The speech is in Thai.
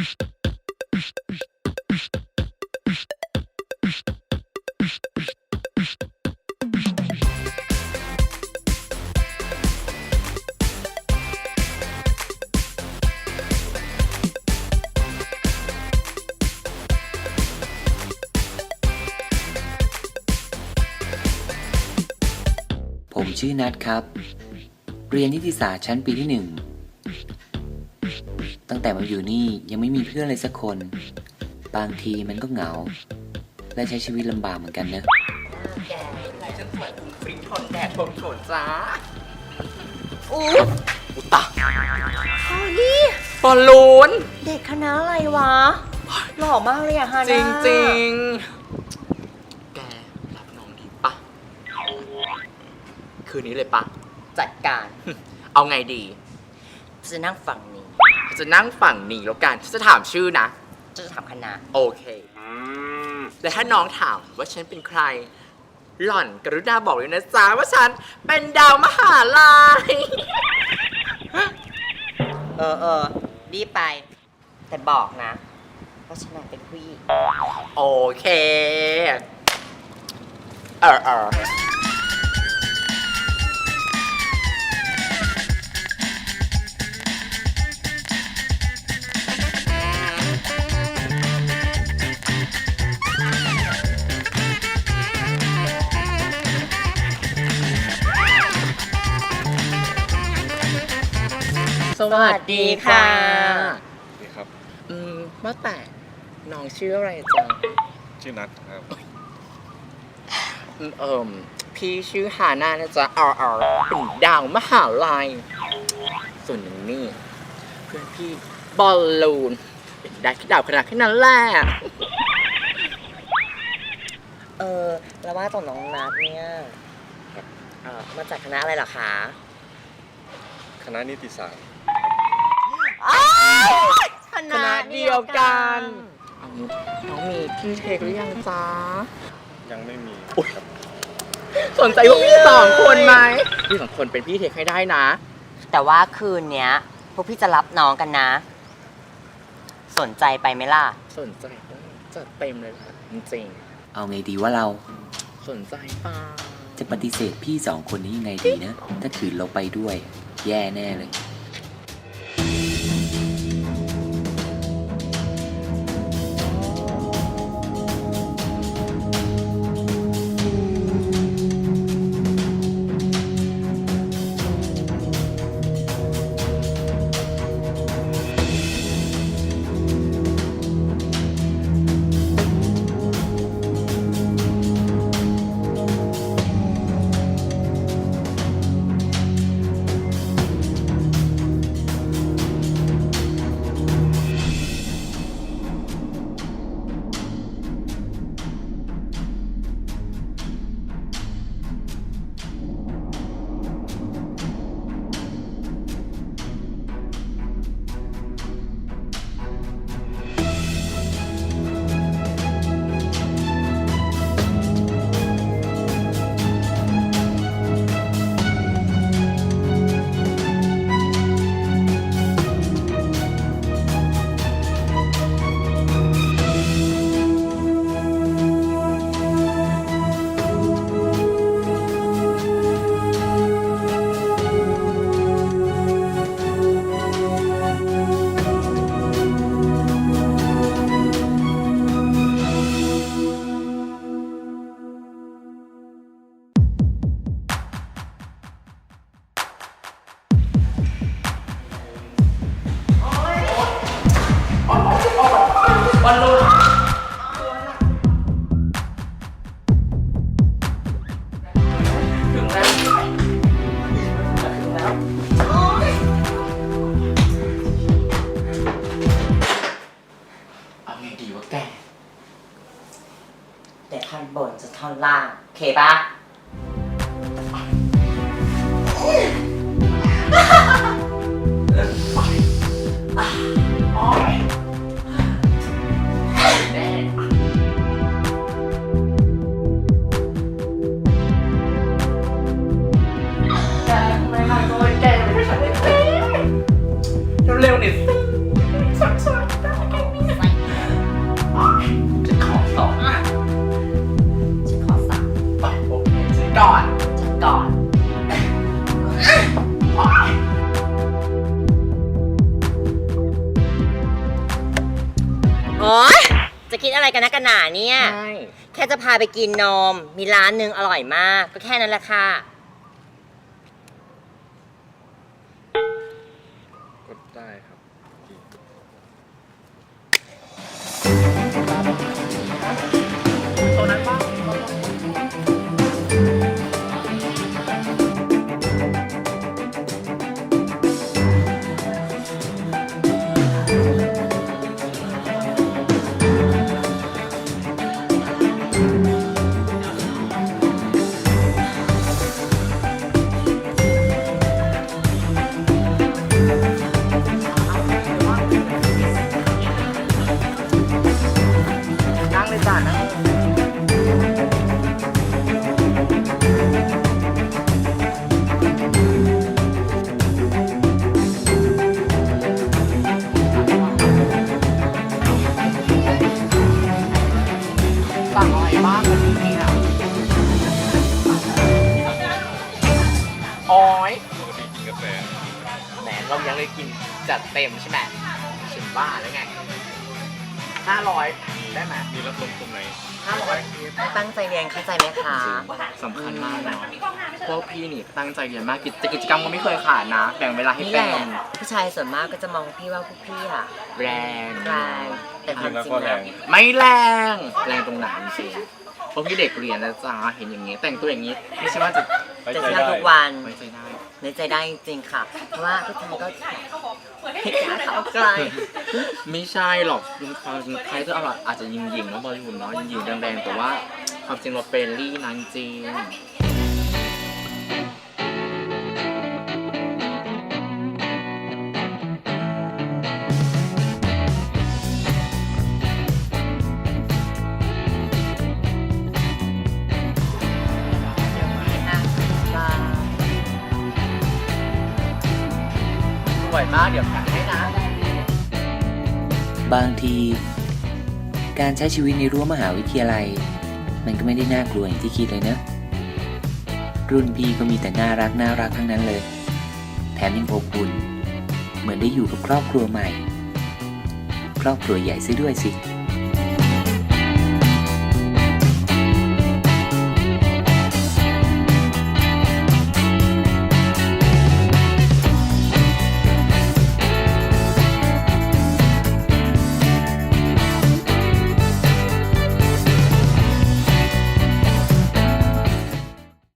ผมชื่อนัทครับ เรียนนิติศาสตร์ชั้นปีที่หนึ่ง งแต่มาอยู่นี่ยังไม่มีเพื่อนเลยสักคน บางทีมันก็เหงา และใช้ชีวิตลำบากเหมือนกันเนอะแกไหนฉันสวยฟริ้งทนแดดทนฝนจ้าอู้อุตะตอนนี้บอลลูน เด็กคณะอะไรวะ หล่อมากเลยอะฮาจน่าริงจริงๆแกรับน้องดีปะคืนนี้เลยปะจัดการ เอาไงดี จะนั่งฝั่งนี้ จะนั่งฝั่งนี้แล้วกันฉันจะถามชื่อนะ จะถามคณะโอเค และถ้าน้องถามว่าฉันเป็นใคร หล่อนกรุณาบอกเลยนะจ๊ะว่าฉันเป็นดาวมหาลัย เออเออรีบไป แต่บอกนะว่าฉันน่ะเป็นผู้หญิง โอเค เออเออ สวัสดีค่ะนี่ครับ อืมว่าแต่น้องชื่ออะไรจ๊ะชื่อนัทครับอืมเอิมพี่ชื่อฮาน่านะจ๊ะเออเออเป็นดาวมหาลัยส่วนหนึ่งนี่เพื่อนพี่บอลลูน เป็นได้แค่ดาวขนาดแค่นั้นแหละเออแล้วว่าต่อน้องนัดเนี่ยเออมาจากคณะอะไรเหรอคะ คณะนิติศาสตร์ คคณะเดียวกันเอางี้น้องมีพี่เทคหรือยังจ๊ะยังไม่มีอุ๊ยครับสนใจพวกพี่สองคนไหมพี่สองคนเป็นพี่เทคให้ได้นะ แต่ว่าคืนเนี้ย พวกพี่จะรับน้องกันนะ สนใจไปไหมล่ะ สนใจจัดเต็มเลยค่ะจริงเอาไงดีว่าเรา ๆสนใจเปล่าจะปฏิเสธพี่สองคนนี้ยังไงดีนะ ถ้าขืนเราไปด้วย แย่แน่เลย แต่ท่อนบนจะท่อนล่าง โอเคปะ กันนะกันหนาเนี่ย ใช่ แค่จะพาไปกินนม มีร้านหนึ่งอร่อยมาก ก็แค่นั้นแหละค่ะ กินจัดเต็มใช่ไหมฉันบ้าแล้วไงห้าร้อยได้ไหมมีรับลมตรงไหนห้าร้อยตั้งใจเรียนเข้าใจไหมคะสำคัญมากนะพวกพี่นี่ตั้งใจเรียนมากกิจกิจกรรมก็ไม่เคยขาดนะ แบ่งเวลาให้นี่แหเป็ละนผู้ชายส่วนมากก็จะมองพี่ว่าพวกพี่อะแรงแรงแต่ความแล้วจริงก็แรแล้วงไม่แรงแรงตรงไหนจริงพวกพี่เด็กเรียนนะจ๊ะเห็นอย่างงี้แต่งตัวอย่างงี้ไม่ใช่ว่าจะไว้จะใจเที่ยวได้ทุกวัน ไว้ใจได้ ในใจได้จริงๆค่ะ เพราะว่าพี่ชายก็ไม่กล้าเข้าใกล้ไม่ใช่หรอกใครจะเอาอาจจะยิงยิงๆนะบอลลีวูดเนาะยิงยิงๆแรงๆแต่ว่าความจริงเราเฟรนลี่นะจริง มาก เดี๋ยวแข่งให้นะ บางที การใช้ชีวิตในรั้วมหาวิทยาลัย มันก็ไม่ได้น่ากลัวอย่างที่คิดเลยเนะ รุ่นพี่ก็มีแต่น่ารักน่ารักทั้งนั้นเลย แถมยังอบอุ่น เหมือนได้อยู่กับครอบครัวใหม่ ครอบครัวใหญ่ซะด้วยสิ